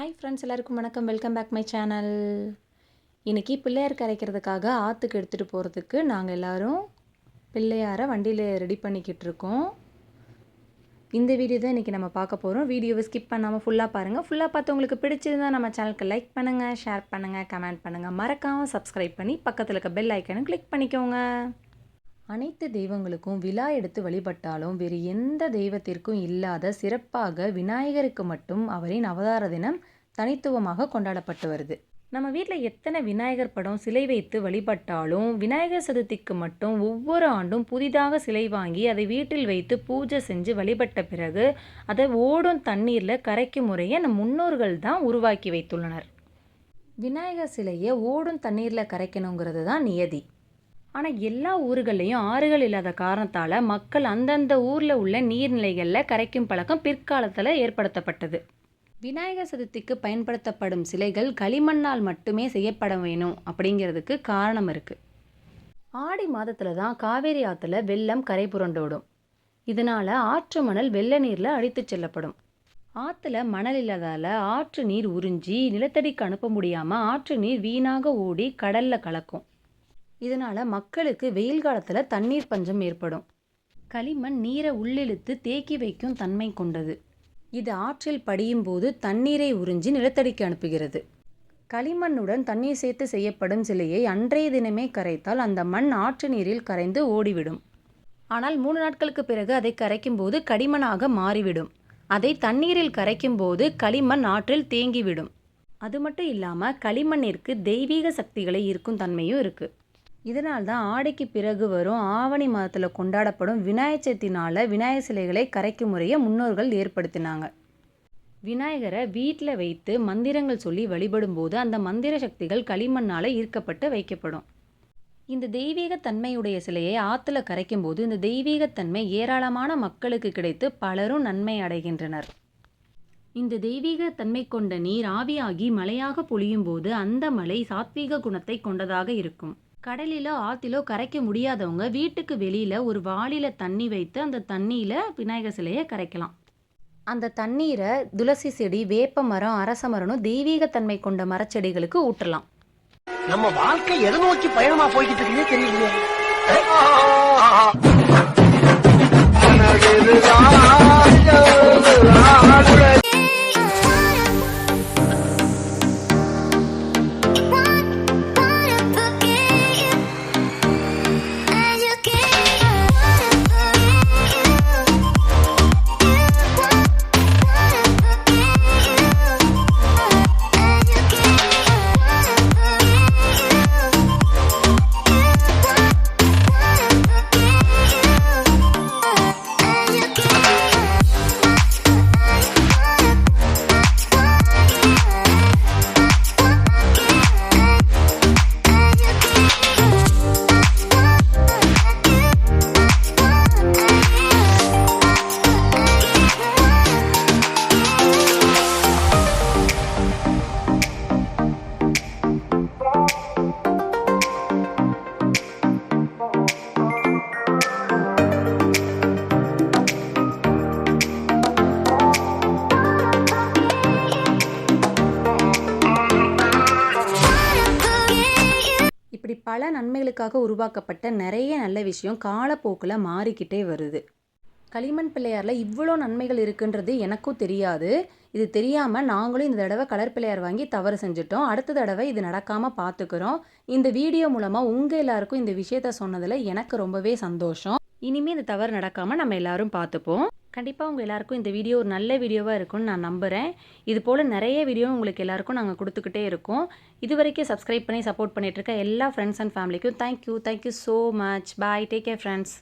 Hi friends எல்லாருக்கும் வணக்கம். Welcome back my channel இன்றைக்கி பிள்ளையார் கரைக்கிறதுக்காக ஆற்றுக்கு எடுத்துகிட்டு போகிறதுக்கு நாங்கள் எல்லோரும் பிள்ளையாரை வண்டியில் ரெடி பண்ணிக்கிட்டு இருக்கோம். இந்த வீடியோ தான் இன்றைக்கி நம்ம பார்க்க போகிறோம் வீடியோவை ஸ்கிப் பண்ணாமல் ஃபுல்லாக பாருங்கள் ஃபுல்லாக பார்த்து உங்களுக்கு பிடிச்சிருந்தா நம்ம சேனலுக்கு லைக் பண்ணுங்கள் ஷேர் பண்ணுங்கள் கமெண்ட் பண்ணுங்கள் மறக்காமல் சப்ஸ்கிரைப் பண்ணி பக்கத்தில் இருக்க பெல் ஐக்கனும் கிளிக் பண்ணிக்கோங்க. அனைத்து தெய்வங்களுக்கும் விழா எடுத்து வழிபட்டாலும் வேறு எந்த தெய்வத்திற்கும் இல்லாத சிறப்பாக விநாயகருக்கு மட்டும் அவரின் அவதார தினம் தனித்துவமாக கொண்டாடப்பட்டு வருது. நம்ம வீட்டில் எத்தனை விநாயகர் படம் சிலை வைத்து வழிபட்டாலும் விநாயகர் சதுர்த்திக்கு மட்டும் ஒவ்வொரு ஆண்டும் புதிதாக சிலை வாங்கி அதை வீட்டில் வைத்து பூஜை செஞ்சு வழிபட்ட பிறகு அதை ஓடும் தண்ணீரில் கரைக்கும் முறையை நம் முன்னோர்கள் தான் உருவாக்கி வைத்துள்ளனர். விநாயகர் சிலையை ஓடும் தண்ணீரில் கரைக்கணுங்கிறது தான் நியதி. ஆனால் எல்லா ஊர்களையும் ஆறுகள் இல்லாத காரணத்தால் மக்கள் அந்தந்த ஊரில் உள்ள நீர்நிலைகளில் கரைக்கும் பழக்கம் பிற்காலத்தில் ஏற்படுத்தப்பட்டது. விநாயகர் சதுர்த்திக்கு பயன்படுத்தப்படும் சிலைகள் களிமண்ணால் மட்டுமே செய்யப்பட வேணும் அப்படிங்கிறதுக்கு காரணம் இருக்குது ஆடி மாதத்தில் தான் காவேரி ஆற்றுல வெள்ளம் கரை புரண்டோடும். இதனால் ஆற்று மணல் வெள்ள நீரில் அடித்து செல்லப்படும். ஆற்றுல மணல் இல்லாதால் ஆற்று நீர் உறிஞ்சி நிலத்தடிக்கு அனுப்ப முடியாமல் ஆற்று நீர் வீணாக ஓடி கடலில் கலக்கும். இதனால் மக்களுக்கு வெயில் காலத்தில் தண்ணீர் பஞ்சம் ஏற்படும். களிமண் நீரை உள்ளிழுத்து தேக்கி வைக்கும் தன்மை கொண்டது. இது ஆற்றில் படியும் போது தண்ணீரை உறிஞ்சி நிலத்தடிக்கு அனுப்புகிறது. களிமண்ணுடன் தண்ணீர் சேர்த்து செய்யப்படும் சிலையை அன்றைய தினமே கரைத்தால் அந்த மண் ஆற்று நீரில் கரைந்து ஓடிவிடும். ஆனால் மூணு நாட்களுக்கு பிறகு அதை கரைக்கும் போது கடிமனாக மாறிவிடும். அதை தண்ணீரில் கரைக்கும் போது களிமண் ஆற்றில் தேங்கிவிடும். அது மட்டும் இல்லாமல் களிமண்ணிற்கு தெய்வீக சக்திகளை இருக்கும் தன்மையும் இருக்குது இதனால் தான் ஆடிக்கு பிறகு வரும் ஆவணி மாதத்தில் கொண்டாடப்படும் விநாயகர் சதுர்த்தினால் விநாயகர் சிலைகளை கரைக்கும் முறையை முன்னோர்கள் ஏற்படுத்தினாங்க. விநாயகரை வீட்டில் வைத்து மந்திரங்கள் சொல்லி வழிபடும் போது அந்த மந்திர சக்திகள் களிமண்ணால் ஈர்க்கப்பட்டு வைக்கப்படும். இந்த தெய்வீக தன்மையுடைய சிலையை ஆற்றுல கரைக்கும் போது இந்த தெய்வீகத்தன்மை ஏராளமான மக்களுக்கு கிடைத்து பலரும் நன்மை அடைகின்றனர். இந்த தெய்வீக தன்மை கொண்ட நீர் ஆவியாகி மலையாக பொழியும் போது அந்த மலை சாத்வீக குணத்தை கொண்டதாக இருக்கும். கடலிலோ ஆற்றிலோ கரைக்க முடியாதவங்க வீட்டுக்கு வெளியில் ஒரு வாளியில் தண்ணி வைத்து அந்த தண்ணியில் விநாயகர் சிலையை கரைக்கலாம். அந்த தண்ணீரை துளசி செடி வேப்ப மரம் அரச மரம்னு தெய்வீகத்தன்மை கொண்ட மரச்செடிகளுக்கு ஊற்றலாம். நம்ம வாழ்க்கை எதை நோக்கி பயணமா போய்கிட்டு இருக்குன்னே தெரியலையே. பல நன்மைகளுக்காக உருவாக்கப்பட்ட நிறைய நல்ல விஷயம் காலப்போக்கில் மாறிக்கிட்டே வருது. களிமண் பிள்ளையாரில் இவ்வளோ நன்மைகள் இருக்குன்றது எனக்கும் தெரியாது. இது தெரியாமல் நாங்களும் இந்த தடவை கலர் பிள்ளையார் வாங்கி தவறு செஞ்சுட்டோம். அடுத்த தடவை இது நடக்காமல் பார்த்துக்கிறோம் இந்த வீடியோ மூலமாக உங்கள் எல்லாருக்கும் இந்த விஷயத்த சொன்னதில் எனக்கு ரொம்பவே சந்தோஷம். இனிமேல் இந்த தவறு நடக்காமல் நம்ம எல்லாரும் பார்த்துப்போம் கண்டிப்பாக உங்கள் எல்லாருக்கும் இந்த வீடியோ ஒரு நல்ல வீடியோவாக இருக்கும்னு நான் நம்புகிறேன் இது போல் நிறைய வீடியோ உங்களுக்கு எல்லாருக்கும் நாங்கள் கொடுத்துக்கிட்டே இருக்கோம். இது வரைக்கும் சப்ஸ்கிரைப் பண்ணி சப்போர்ட் பண்ணிகிட்ருக்க எல்லா ஃப்ரெண்ட்ஸ் அண்ட் ஃபேமிலிக்கும் thank you thank you so much bye take care friends